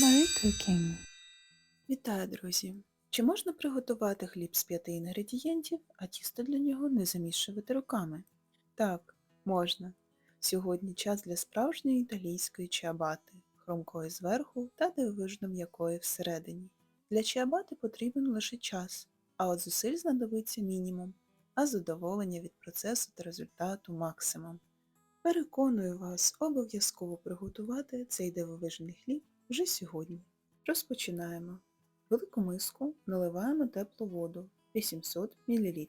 Marie Cooking. Вітаю, друзі! Чи можна приготувати хліб з п'яти інгредієнтів, а тісто для нього не замішувати руками? Так, можна. Сьогодні час для справжньої італійської чиабати, хромкої зверху та дивовижно м'якої всередині. Для чиабати потрібен лише час, а от зусиль знадобиться мінімум, а задоволення від процесу та результату максимум. Переконую вас обов'язково приготувати цей дивовижний хліб вже сьогодні. Розпочинаємо. Велику миску наливаємо теплу воду 800 мл.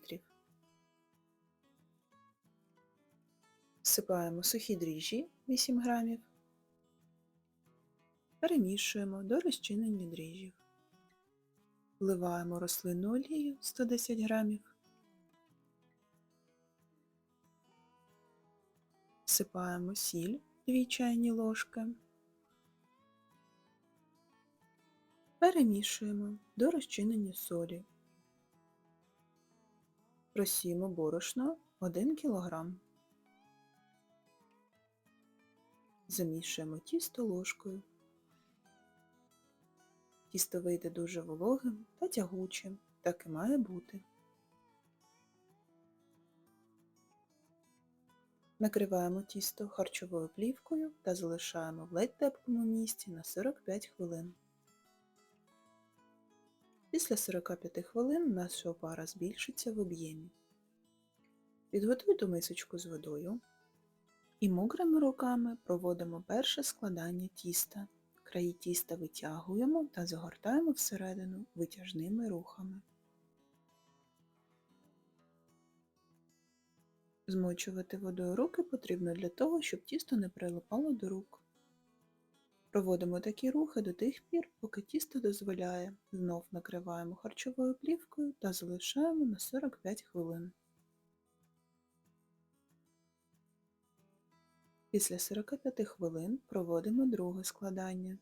Всипаємо сухі дріжджі 8 грамів. Перемішуємо до розчинення дріжджів. Вливаємо рослинну олію 110 грамів. Всипаємо сіль 2 чайні ложки. Перемішуємо до розчинення солі. Просіємо борошно 1 кг. Замішуємо тісто ложкою. Тісто вийде дуже вологим та тягучим, так і має бути. Накриваємо тісто харчовою плівкою та залишаємо в ледь теплому місці на 45 хвилин. Після 45 хвилин наша опара збільшиться в об'ємі. Підготуйте мисочку з водою і мокрими руками проводимо перше складання тіста. Краї тіста витягуємо та загортаємо всередину витяжними рухами. Змочувати водою руки потрібно для того, щоб тісто не прилипало до рук. Проводимо такі рухи до тих пір, поки тісто дозволяє. Знов накриваємо харчовою плівкою та залишаємо на 45 хвилин. Після 45 хвилин проводимо друге складання.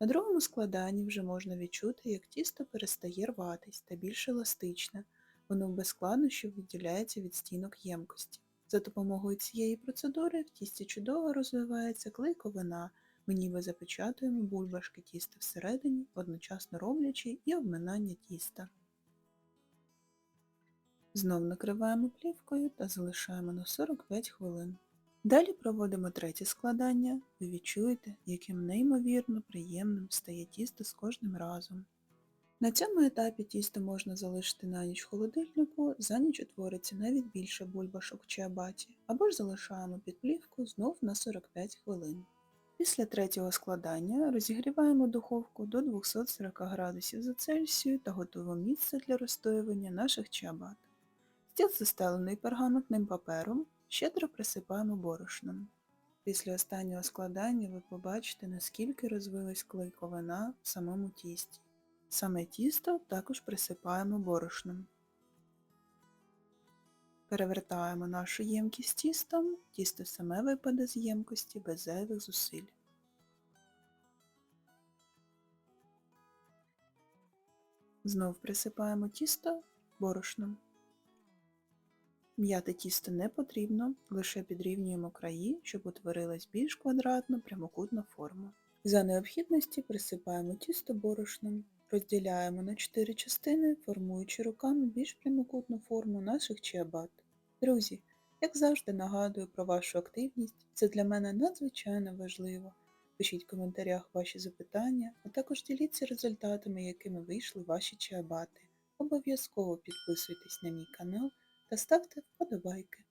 На другому складанні вже можна відчути, як тісто перестає рватись та більш еластичне, воно без складнощів відділяється від стінок ємкості. За допомогою цієї процедури в тісті чудово розвивається клейковина, ми ніби запечатуємо бульбашки тіста всередині, одночасно роблячи і обминання тіста. Знов накриваємо плівкою та залишаємо на 45 хвилин. Далі проводимо третє складання, ви відчуєте, яким неймовірно приємним стає тісто з кожним разом. На цьому етапі тісто можна залишити на ніч в холодильнику, за ніч утвориться навіть більше бульбашок чи абаті, або ж залишаємо під плівку знов на 45 хвилин. Після третього складання розігріваємо духовку до 240 градусів за Цельсію та готуємо місце для розстоювання наших чабат. Стіл застелений пергаментним папером, щедро присипаємо борошном. Після останнього складання ви побачите, наскільки розвилась клейковина в самому тісті. Саме тісто також присипаємо борошном. Перевертаємо нашу ємкість тістом, тісто саме випаде з ємкості без зайвих зусиль. Знов присипаємо тісто борошном. М'яти тісто не потрібно, лише підрівнюємо краї, щоб утворилась більш квадратна прямокутна форма. За необхідності присипаємо тісто борошном, розділяємо на 4 частини, формуючи руками більш прямокутну форму наших чиабат. Друзі, як завжди нагадую про вашу активність, це для мене надзвичайно важливо. Пишіть в коментарях ваші запитання, а також діліться результатами, якими вийшли ваші чиабати. Обов'язково підписуйтесь на мій канал та ставте вподобайки.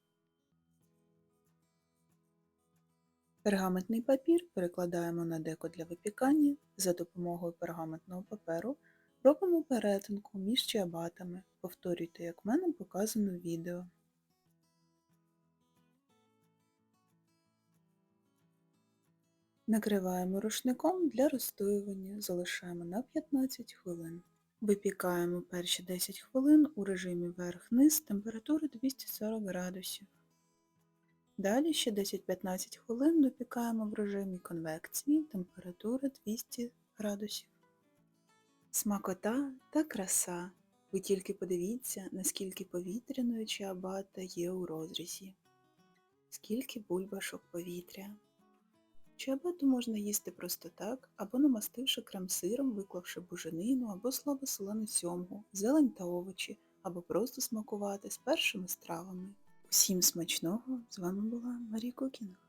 Пергаментний папір перекладаємо на деко для випікання. За допомогою пергаментного паперу робимо перетинку між чиабатами. Повторюйте, як в мене показано в відео. Накриваємо рушником для розстоювання, залишаємо на 15 хвилин. Випікаємо перші 10 хвилин у режимі верх-низ температури 240 градусів. Далі ще 10-15 хвилин допікаємо в режимі конвекції температури 200 градусів. Смакота та краса. Ви тільки подивіться, наскільки повітряною чиабата є у розрізі. Скільки бульбашок повітря. Чиабату можна їсти просто так, або намастивши крем-сиром, виклавши буженину або слабосолену сьомгу, зелень та овочі, або просто смакувати з першими стравами. Усім смачного! З вами була Марія Кукінг.